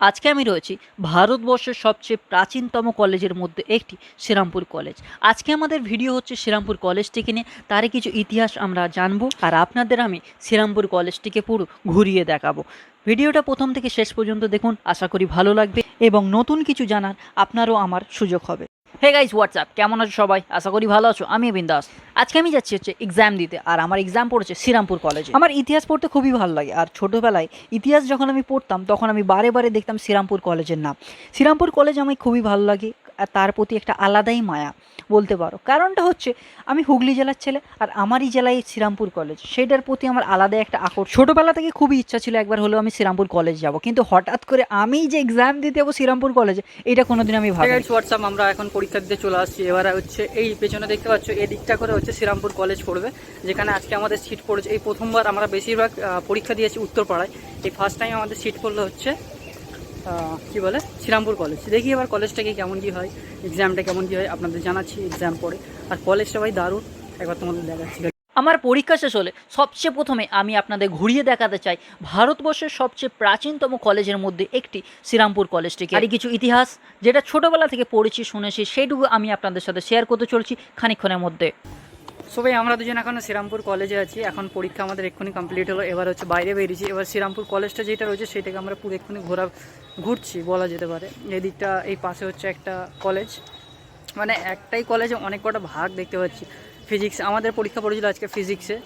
আজকে আমি রয়েছি ভারতবর্ষের সবচেয়ে প্রাচীনতম কলেজের মধ্যে একটি শ্রীরামপুর কলেজ। আজকে আমাদের ভিডিও হচ্ছে শ্রীরামপুর কলেজটিকে নিয়ে। তার কিছু ইতিহাস আমরা জানব আর আপনাদের আমি শ্রীরামপুর কলেজটিকে পুরো ঘুরিয়ে দেখাবো। ভিডিওটা প্রথম থেকে শেষ পর্যন্ত দেখুন, আশা করি ভালো লাগবে। এবং নতুন কিছু জানার আপনারও আমার সুযোগ হবে। হে গাইজ হোয়াটসঅ্যাপ কেমন আছো সবাই? আশা করি ভালো আছো। আমি বিন্দাস। আজকে আমি যাচ্ছি হচ্ছে এক্সাম দিতে আর আমার এক্সাম পড়েছে শ্রীরামপুর কলেজে আমার ইতিহাস পড়তে খুবই ভালো লাগে আর ছোটোবেলায় ইতিহাস যখন আমি পড়তাম তখন আমি বারে বারে দেখতাম শ্রীরামপুর কলেজের নাম। শ্রীরামপুর কলেজ আমার খুবই ভালো লাগে আর তার প্রতি একটা আলাদাই মায়া বলতে পারো। কারণটা হচ্ছে আমি হুগলি জেলার ছেলে আর আমারই জেলায় শ্রীরামপুর কলেজ সেটার প্রতি আমার আলাদা একটা আকর্ষণ। ছোটোবেলা থেকে খুবই ইচ্ছা ছিল একবার হলেও আমি শ্রীরামপুর কলেজ যাব। কিন্তু হঠাৎ করে আমি যে এক্সাম দিতে যাব শ্রীরামপুর কলেজে এটা কোনোদিন আমি ভাবি হোয়াটসঅ্যাপ আমরা এখন পরীক্ষা দিতে চলে আসছি। এবারে হচ্ছে এই পেছনে দেখতে পাচ্ছ, এই দিকটা করে হচ্ছে শ্রীরামপুর কলেজ পড়বে, যেখানে আজকে আমাদের সিট পড়েছে। এই প্রথমবার আমরা বেশিরভাগ পরীক্ষা দিয়েছি উত্তরপাড়ায়। এই ফার্স্ট টাইম আমাদের সিট পড়ল হচ্ছে কি বলে? শ্রীরামপুর কলেজ। দেখি এবার কলেজটাকে কেমন কী হয় এক্সামটা কেমন কী হয়, আপনাদের জানাচ্ছি এক্সাম পড়ে আর কলেজটা ভাই দারুণ। একবার তোমাদের দেখাচ্ছি। আমার পরীক্ষা শেষ হলে সবচেয়ে প্রথমে আমি আপনাদের ঘুরিয়ে দেখাতে চাই ভারতবর্ষের সবচেয়ে প্রাচীনতম কলেজের মধ্যে একটি শ্রীরামপুর কলেজটিকে আর কিছু ইতিহাস যেটা ছোটবেলা থেকে পড়েছি, শুনেছি, সেইটুকু আমি আপনাদের সাথে শেয়ার করতে চলছি খানিক্ষণের মধ্যে। সবাই আমরা দুজন এখন শ্রীরামপুর কলেজে আছি। এখন পরীক্ষা আমাদের এক্ষুনি কমপ্লিট হলো। এবার হচ্ছে বাইরে বেরিয়েছি। এবার শ্রীরামপুর কলেজটা যেটা রয়েছে, সেটাকে আমরা পুরো এক্ষুনি ঘোরা, ঘুরছি, বলা যেতে পারে। এদিকটা, এই পাশে হচ্ছে একটা কলেজ। মানে একটাই কলেজে অনেক কটা ভাগ দেখতে পাচ্ছি। ফিজিক্স আমাদের পরীক্ষা পড়েছিল আজকে ফিজিক্সে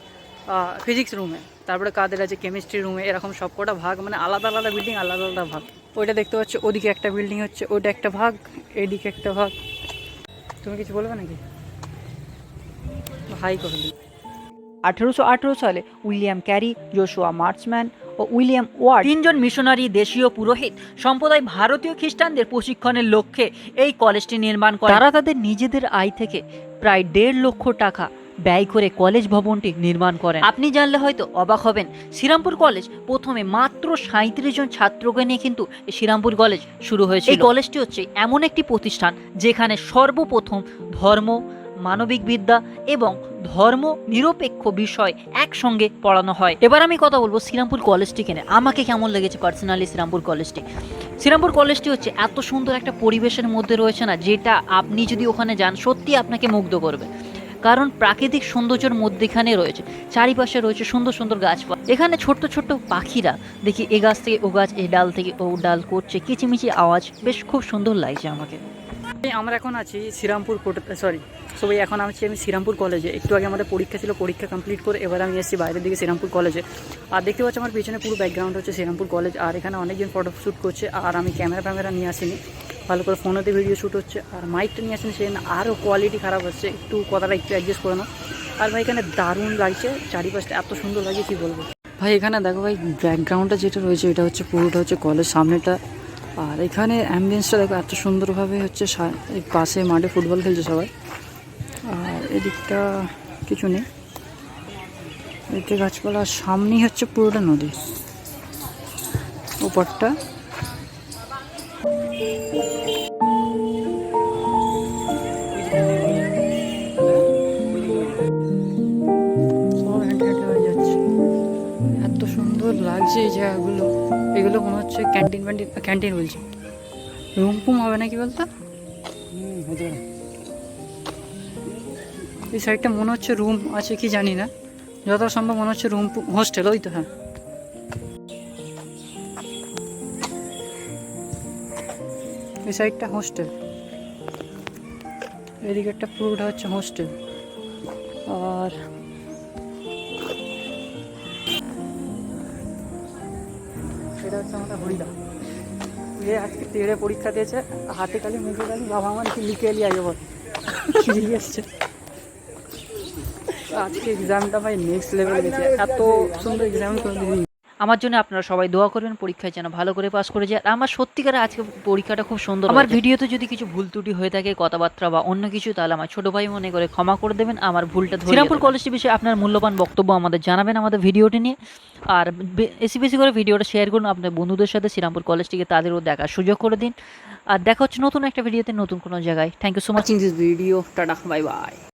ফিজিক্স রুমে তারপরে কাদের আছে কেমিস্ট্রি রুমে এরকম সব কটা ভাগ মানে আলাদা আলাদা বিল্ডিং আলাদা আলাদা ভাগ। ওইটা দেখতে পাচ্ছ, ওদিকে একটা বিল্ডিং হচ্ছে, ওইটা একটা ভাগ, এদিকে একটা ভাগ। তুমি কিছু বলবে নাকি? হাই করে দিই আঠেরোশো আঠেরো সালে উইলিয়াম ক্যারি, জোশুয়া মার্চম্যান ও উইলিয়াম ওয়ার্ড তিনজন মিশনারি দেশীয় পুরোহিত সম্প্রদায় ভারতীয় খ্রিস্টানদের প্রশিক্ষণের লক্ষ্যে এই কলেজটি নির্মাণ করে তারা তাদের নিজেদের আয় থেকে প্রায় দেড় লক্ষ টাকা ব্যয় করে কলেজ ভবনটি নির্মাণ করেন। আপনি জানলে হয়তো অবাক হবেন, শ্রীরামপুর কলেজ প্রথমে মাত্র সাঁত্রিশ জন ছাত্রকে নিয়ে কিন্তু শ্রীরামপুর কলেজ শুরু হয়েছে এই কলেজটি হচ্ছে এমন একটি প্রতিষ্ঠান যেখানে সর্বপ্রথম ধর্ম মানবিক বিদ্যা এবং ধর্ম নিরপেক্ষ বিষয় একসঙ্গে পড়ানো হয়। এবার আমি কথা বলব শ্রীরামপুর কলেজটি কেনে। আমাকে কেমন লেগেছে পার্সোনালি শ্রীরামপুর কলেজটি শ্রীরামপুর কলেজটি হচ্ছে এত সুন্দর একটা পরিবেশের মধ্যে রয়েছে না, যেটা আপনি যদি ওখানে যান সত্যি আপনাকে মুগ্ধ করবে। কারণ প্রাকৃতিক সৌন্দর্যের মধ্যেখানে রয়েছে, চারিপাশে রয়েছে সুন্দর সুন্দর গাছপালা। এখানে ছোট্ট ছোট্ট পাখিরা দেখি এ গাছ থেকে ও গাছ, এ ডাল থেকে ও ডাল করছে, কিচিমিচি আওয়াজ, বেশ খুব সুন্দর লাগছে আমাকে। আমরা এখন আছি শ্রীরামপুর সরি সবাই এখন আছি আমি শ্রীরামপুর কলেজে একটু আগে আমাদের পরীক্ষা ছিল, পরীক্ষা কমপ্লিট করে এবার আমি এসেছি বাইরের দিকে শ্রীরামপুর কলেজে আর দেখতে পাচ্ছি আমার পিছনে পুরো ব্যাকগ্রাউন্ড হচ্ছে শ্রীরামপুর কলেজ আর এখানে অনেকজন ফটো শ্যুট করছে, আর আমি ক্যামেরা ফ্যামেরা নিয়ে আসিনি। ভালো করে ফোনেতে ভিডিও শ্যুট হচ্ছে, আর মাইকটা নিয়ে আসেনি সেখানে আরও কোয়ালিটি খারাপ হচ্ছে। একটু কথাটা একটু অ্যাডজাস্ট করে নাও। আর ভাই, এখানে দারুণ লাগছে, চারিপাশটা এত সুন্দর লাগছে, কী বলব? ভাই, এখানে দেখো ভাই ব্যাকগ্রাউন্ডটা যেটা রয়েছে, এটা হচ্ছে পুরোটা হচ্ছে কলেজ সামনেটা আর এখানে অ্যাম্বিয়েন্সটা দেখো, এত সুন্দরভাবে হচ্ছে পাশে মাঠে ফুটবল খেলছে সবাই। আর এদিকটা কিছু নেই। এদিকে গাছপালা সামনেই হচ্ছে পুরোটা নদী। যাচ্ছে। এত সুন্দর লাগছে এই জায়গাগুলো। এগুলো মনে হচ্ছে ক্যান্টিন ফ্যান্টিন ক্যান্টিন বলছি। রুম ফুম হবে নাকি বলতো? এই সাইডটা মনে হচ্ছে রুম আছে কি জানি না। যত সম্ভব মনে হচ্ছে রুম হোস্টেল ওই তো হ্যাঁ। এই সাইডটা হোস্টেল এদিকে একটা পুরোটা হচ্ছে হোস্টেল আর এটা হচ্ছে আমাদের হরিদা। যে আজকে তেড়ে পরীক্ষা দিয়েছে, হাতে খালি মুখে খালি বাবা মা কি লিখে এলি আগে বল। এসছে। আজকে এক্সামটা ভাই নেক্সট লেভেল গেছে। এত সুন্দর এক্সাম আমার জন্য আপনারা সবাই দোয়া করবেন পরীক্ষায় যেন ভালো করে পাস করে যায় আমার সত্যিকারে আজকে পরীক্ষাটা খুব সুন্দর আমার ভিডিওতে যদি কিছু ভুল ত্রুটি হয়ে থাকে কথাবার্তা বা অন্য কিছু তাহলে আমার ছোট ভাই মনে করে ক্ষমা করে দেবেন আমার ভুলটা ধরে শ্রীরামপুর কলেজটি বিষয়ে আপনার মূল্যবান বক্তব্য আমাদের জানাবেন আমাদের ভিডিওটি নিয়ে আর বেশি বেশি করে ভিডিওটা শেয়ার করুন আপনার বন্ধুদের সাথে শ্রীরামপুর কলেজটিকে তাদেরও দেখার সুযোগ করে দিন আর দেখা হচ্ছে নতুন একটা ভিডিওতে নতুন কোনো জায়গায় thank you so much this video. Tada. Bye bye.